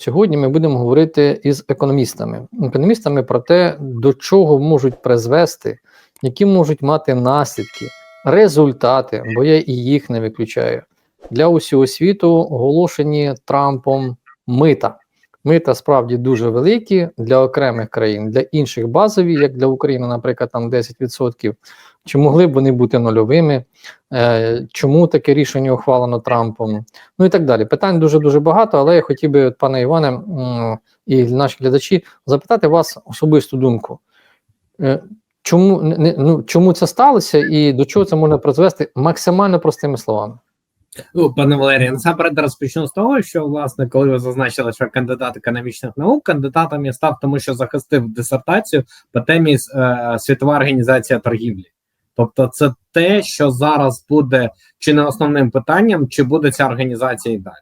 Сьогодні ми будемо говорити із економістами. Економістами про те, до чого можуть призвести, які можуть мати наслідки, результати, бо я і їх не виключаю, для усього світу оголошені Трампом мита. Мита справді дуже великі для окремих країн, для інших базові, як для України, наприклад, там 10%. Чи могли б вони бути нульовими? Е, чому таке рішення ухвалено Трампом? Ну і так далі. Питань дуже дуже багато, але я хотів би, пане Іване і наші глядачі, запитати вас особисту думку. Е, чому, не, ну, чому це сталося і до чого це можна призвести максимально простими словами? Ну, пане Валерію, насамперед розпочну з того, що власне, коли ви зазначили, що кандидат економічних наук, кандидатом я став, тому що захистив дисертацію по темі е, Світова організація торгівлі. Тобто, це те, що зараз буде чи не основним питанням, чи буде ця організація і далі.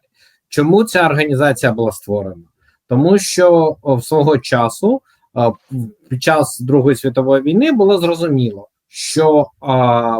Чому ця організація була створена? Тому що в свого часу е, під час Другої світової війни було зрозуміло, що е,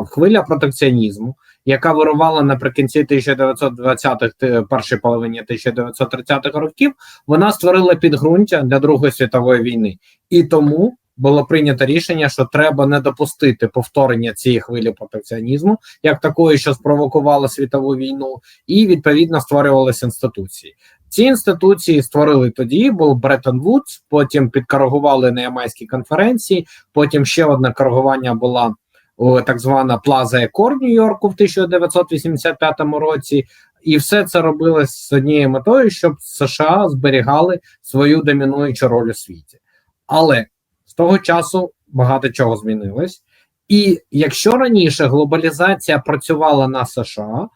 хвиля протекціонізму яка вирувала наприкінці 1920-х, першій половині 1930-х років, вона створила підґрунтя для Другої світової війни, і тому було прийнято рішення, що треба не допустити повторення цієї хвилі протекціонізму, як такої, що спровокувала світову війну, і відповідно створювалися інституції. Ці інституції створили тоді, був Бреттон Вудс, потім підкоригували на Ямайській конференції. Потім ще одне коригування була так звана Плаза Екор Нью-Йорку в 1985 році, і все це робилось з однією метою, щоб США зберігали свою домінуючу роль у світі. Але з того часу багато чого змінилось. І якщо раніше глобалізація працювала на США,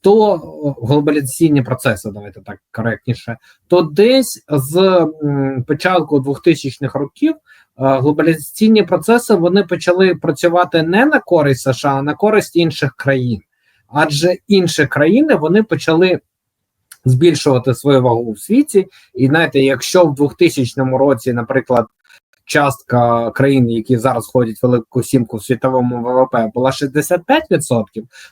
то глобалізаційні процеси, давайте так коректніше, то десь з початку 2000-х років глобалізаційні процеси вони почали працювати не на користь США, а на користь інших країн, адже інші країни вони почали збільшувати свою вагу в світі. І знаєте, якщо в 2000 році, наприклад, частка країн, які зараз входять в велику сімку в світовому ВВП, була 65%,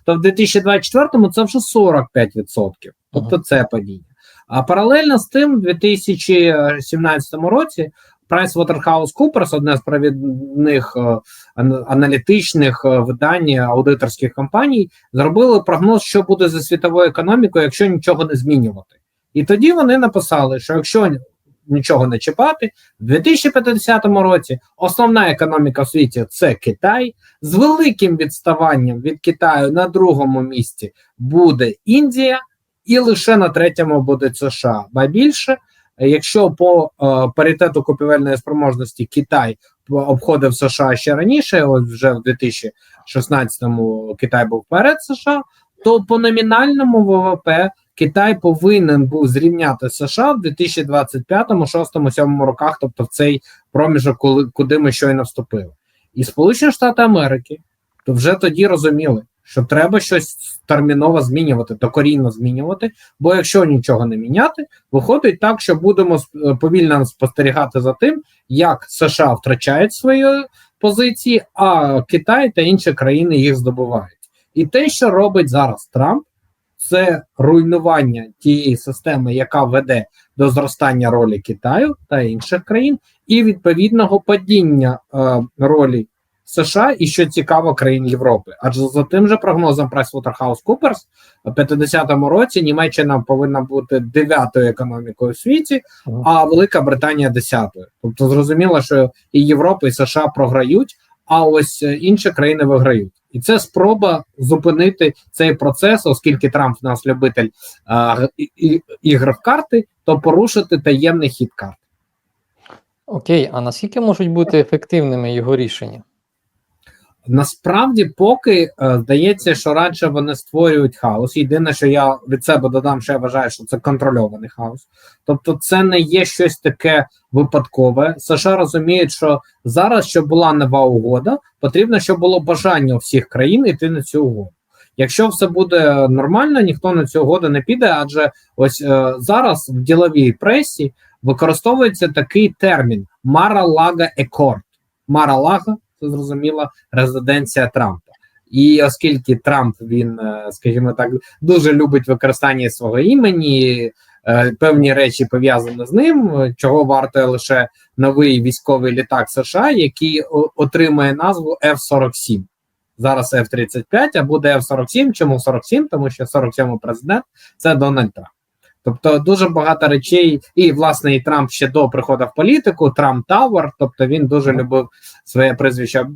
то в 2024 це вже 45%. Тобто це падіння. А паралельно з тим, в 2017 році PricewaterhouseCoopers, одне з провідних е, аналітичних е, видань аудиторських компаній, зробили прогноз, що буде зі світовою економікою, якщо нічого не змінювати. І тоді вони написали, що якщо нічого не чіпати, в 2050 році основна економіка в світі це Китай, з великим відставанням від Китаю на другому місці буде Індія, і лише на третьому буде США. Ба більше. Якщо по е, паритету купівельної спроможності Китай обходив США ще раніше, от вже в 2016-му Китай був перед США, то по номінальному ВВП Китай повинен був зрівняти США в 2025, 6, 7 роках, тобто в цей проміжок, коли куди ми щойно вступили, і Сполучені Штати Америки то вже тоді розуміли, що треба щось терміново змінювати, докорінно змінювати. Бо якщо нічого не міняти, виходить так, що будемо е, повільно спостерігати за тим, як США втрачають свої позиції, а Китай та інші країни їх здобувають. І те, що робить зараз Трамп, це руйнування тієї системи, яка веде до зростання ролі Китаю та інших країн, і відповідного падіння е, ролі США і що цікаво країн Європи. Адже за тим же прогнозом PricewaterhouseCoopers у 50-му році Німеччина повинна бути дев'ятою економікою в світі, а Велика Британія десятою. Тобто зрозуміло, що і Європа, і США програють, а ось е, інші країни виграють. І це спроба зупинити цей процес, оскільки Трамп в нас любитель а, ігр в карти, то порушити таємний хід карт. Окей, а наскільки можуть бути ефективними його рішення? Насправді, поки е, здається, що радше вони створюють хаос. Єдине, що я від себе додам, що я вважаю, що це контрольований хаос. Тобто, це не є щось таке випадкове. США розуміють, що зараз, щоб була нова угода, потрібно, щоб було бажання у всіх країн йти на цю угоду. Якщо все буде нормально, ніхто на цю угоду не піде, адже ось е, зараз в діловій пресі використовується такий термін Мара-Лага Екорд. Мара-Лага це зрозуміло резиденція Трампа. І оскільки Трамп він, е, скажімо так, дуже любить використання свого імені, е, певні речі пов'язані з ним, чого варто лише новий військовий літак США, який отримає назву F-47. Зараз F-35, а буде F-47. Чому 47? Тому що 47-й президент це Дональд Трамп. Тобто дуже багато речей, і власне і Трамп ще до приходу в політику, Трамп Тауер, тобто він дуже любив своє прізвище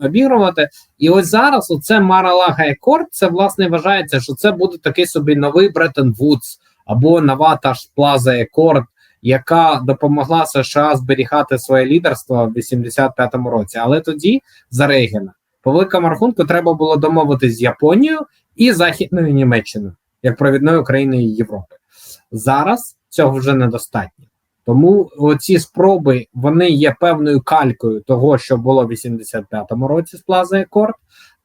обігрувати. І ось зараз оце Маралага Екорд, це власне вважається, що це буде такий собі новий Бреттон Вудс або нова та ж Плаза Екорд, яка допомогла США зберігати своє лідерство в 85-му році. Але тоді за Рейгена по великому рахунку треба було домовитись з Японією і Західною Німеччиною, як провідною країною Європи. Зараз цього вже недостатньо. Тому ці спроби вони є певною калькою того, що було в 85-му році з Плаза Екорд,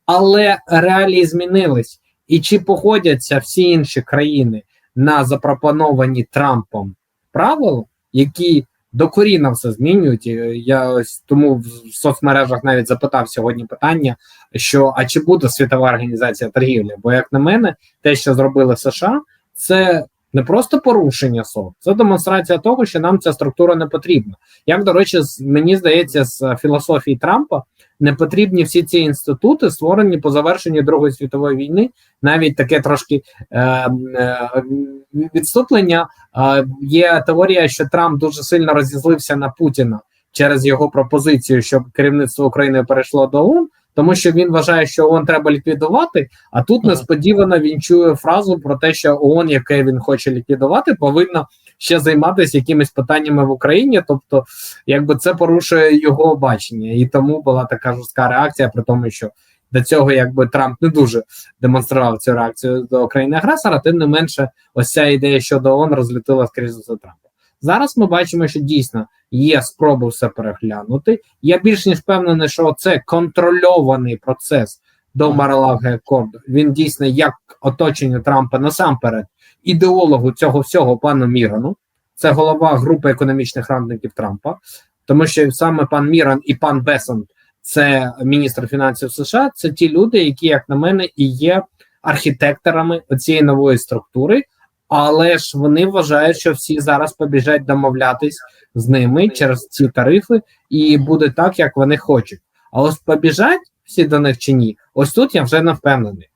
але реалії змінились. І чи погодяться всі інші країни на запропоновані Трампом правила, які докорінно все змінюють? Я ось тому в соцмережах навіть запитав сьогодні питання: що а чи буде світова організація торгівлі? Бо, як на мене, те, що зробили США, це не просто порушення СО, це демонстрація того, що нам ця структура не потрібна. Як до речі, з- мені здається, з філософії Трампа не потрібні всі ці інститути, створені по завершенню Другої світової війни. Навіть таке трошки е, е, відступлення. Е, є теорія, що Трамп дуже сильно розізлився на Путіна через його пропозицію, щоб керівництво України перейшло до ООН, тому що він вважає, що ООН треба ліквідувати. А тут несподівано він чує фразу про те, що ООН, яке він хоче ліквідувати, повинна ще займатися якимись питаннями в Україні. Тобто, якби це порушує його бачення, і тому була така жорстка реакція, при тому, що до цього якби Трамп не дуже демонстрував цю реакцію до країни агресора. Тим не менше, ось ця ідея щодо ООН розлетіла скрізь за Трампа. Зараз ми бачимо, що дійсно є спроби все переглянути. Я більш ніж впевнений, що це контрольований процес до Маралаги Акорду. Він дійсно як оточення Трампа насамперед ідеологу цього всього пану Мірану. Це голова групи економічних радників Трампа, тому що саме пан Міран і пан Бесон, це міністр фінансів США. Це ті люди, які, як на мене, і є архітекторами цієї нової структури. Але ж вони вважають, що всі зараз побіжать домовлятись з ними через ці тарифи, і буде так, як вони хочуть. А ось побіжать всі до них чи ні? Ось тут я вже не впевнений.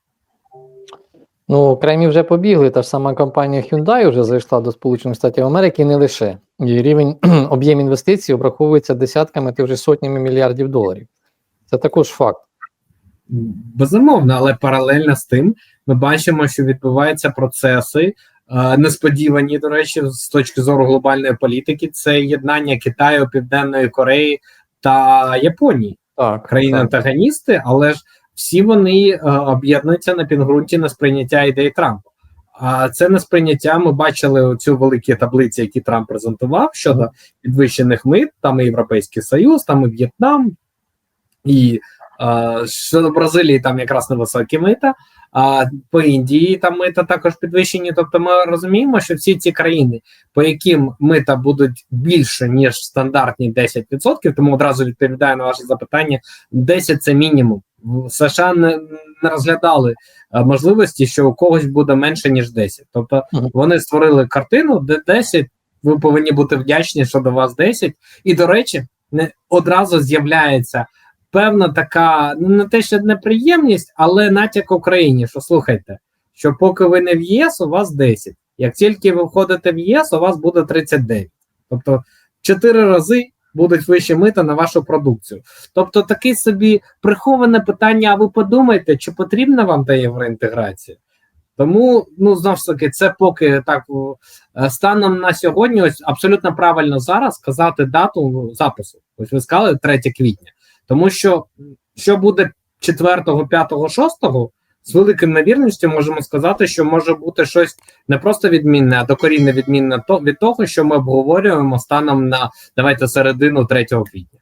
Ну, окремі вже побігли. Та ж сама компанія Hyundai вже зайшла до Сполучених Штатів Америки і не лише. І рівень об'єм інвестицій обраховується десятками та вже сотнями мільярдів доларів. Це також факт. Безумовно, але паралельно з тим ми бачимо, що відбуваються процеси. Е, Несподівані, до речі, з точки зору глобальної політики, це єднання Китаю, Південної Кореї та Японії. Так, країни антагоністи, але ж всі вони е, об'єднуються на підґрунті несприйняття ідей Трампа. А це несприйняття ми бачили цю великі таблиці, які Трамп презентував щодо підвищених мит. Там і Європейський Союз, там і В'єтнам, і щодо Бразилії там якраз невисокі мита. А по Індії там мита також підвищені. Тобто, ми розуміємо, що всі ці країни, по яким мита будуть більше ніж стандартні 10%, тому одразу відповідаю на ваше запитання: 10 – це мінімум. В США не, не розглядали е, можливості, що у когось буде менше ніж 10. Тобто вони створили картину, де 10, ви повинні бути вдячні, що до вас 10. І до речі, не одразу з'являється певна така, ну не те, що неприємність, але натяк Україні, що слухайте, що поки ви не в ЄС, у вас 10. Як тільки ви входите в ЄС, у вас буде 39. Тобто 4 рази будуть вищі мита на вашу продукцію. Тобто, таке собі приховане питання: а ви подумайте, чи потрібна вам та євроінтеграція? Тому, ну знов ж таки, це поки так е, станом на сьогодні, ось абсолютно правильно зараз сказати дату запису. Ось ви сказали 3 квітня. Тому що що буде 4, 5, 6, з великим навірністю можемо сказати, що може бути щось не просто відмінне, а докорінне відмінне від того, що ми обговорюємо станом на давайте середину 3 квітня.